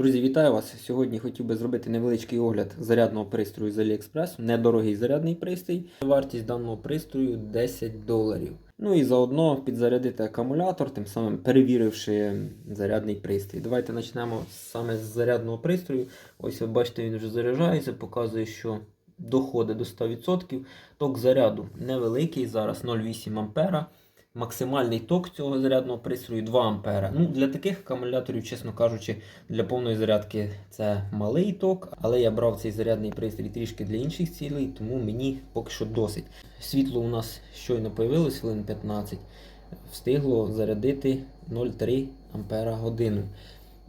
Друзі, вітаю вас! Сьогодні хотів би зробити невеличкий огляд зарядного пристрою з AliExpress. Недорогий зарядний пристрій. Вартість даного пристрою 10 доларів. Ну і заодно підзарядити акумулятор, тим самим перевіривши зарядний пристрій. Давайте почнемо саме з зарядного пристрою. Ось ви бачите, він вже заряджається, показує, що доходить до 100%. Ток заряду невеликий, зараз 0,8 А. Максимальний ток цього зарядного пристрою 2 А. Ну, для таких акумуляторів, чесно кажучи, для повної зарядки це малий ток, але я брав цей зарядний пристрій трішки для інших цілей, тому мені поки що досить. Світло у нас щойно появилось хвилин 15, встигло зарядити 0,3 Ампера годину.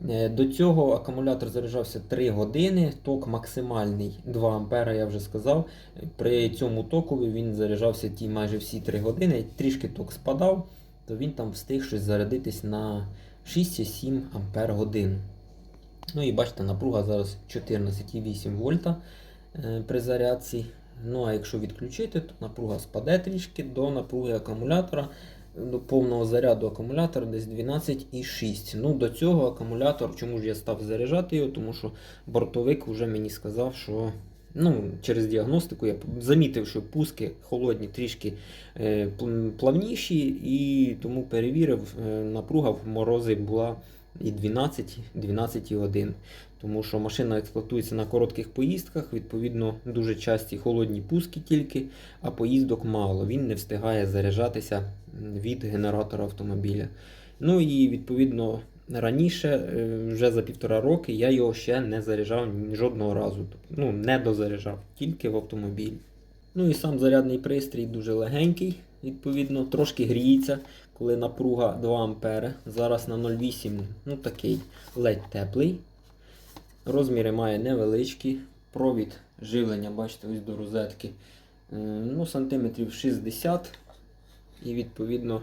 Е, До цього акумулятор заряджався 3 години, ток максимальний 2 Ампера, я вже сказав. При цьому токові він заряджався ті майже всі 3 години. Трішки ток спадав, то він там встиг щось зарядитись на 6-7 Ампер годин. Ну і бачите, напруга зараз 14,8 вольта е, при зарядці. Ну а якщо відключити, то напруга спаде трішки до напруги акумулятора. До повного заряду акумулятор десь 12,6. Ну, до цього акумулятор, чому ж я став заряджати його, тому що бортовик вже мені сказав, що ну, через діагностику я замітив, що пуски холодні трішки е, плавніші, і тому перевірив, е, напруга в морози була і 12, 12,1. Тому що машина експлуатується на коротких поїздках, відповідно, дуже часті холодні пуски тільки, а поїздок мало. Він не встигає заряджатися від генератора автомобіля. Ну і відповідно раніше, е, вже за півтора роки, я його ще не заряджав жодного разу. Тобто, Ну, не дозаряджав, тільки в автомобіль. Ну і сам зарядний пристрій дуже легенький, відповідно, трошки гріється, коли напруга 2 А. Зараз на 0,8, ну такий ледь теплий. Розміри має невеличкі. Провід живлення, бачите, ось до розетки. е, Ну, сантиметрів 60. І відповідно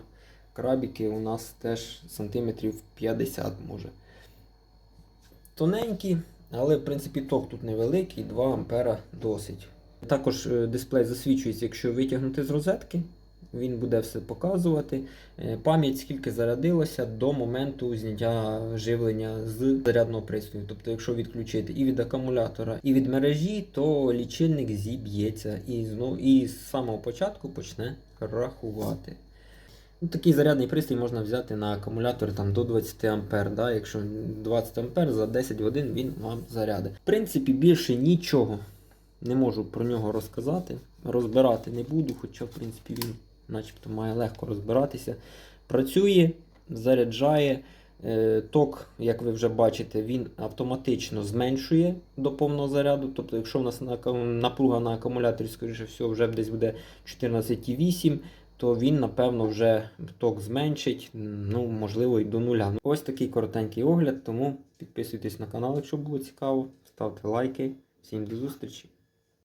крабіки у нас теж сантиметрів 50 може. Тоненькі, але в принципі ток тут невеликий, 2 ампера досить. Також е, дисплей засвічується, якщо витягнути з розетки. Він буде все показувати. Е, Пам'ять скільки зарядилося до моменту зняття живлення з зарядного пристрою. Тобто, якщо відключити і від акумулятора, і від мережі, то лічильник зіб'ється і, знов, і з самого початку почне рахувати. Ну, такий зарядний пристрій можна взяти на акумулятор там, до 20 А. Да? Якщо 20 А за 10 годин він вам зарядить. В принципі, більше нічого не можу про нього розказати. Розбирати не буду, хоча в принципі він начебто має легко розбиратися. Працює, заряджає. Е, Ток, як ви вже бачите, він автоматично зменшує до повного заряду. Тобто, якщо у нас напруга на акумуляторі, скоріше всього, вже десь буде 14,8, то він, напевно, вже ток зменшить, ну, можливо, і до нуля. Ось такий коротенький огляд, тому підписуйтесь на канал, якщо було цікаво, ставте лайки. Всім до зустрічі!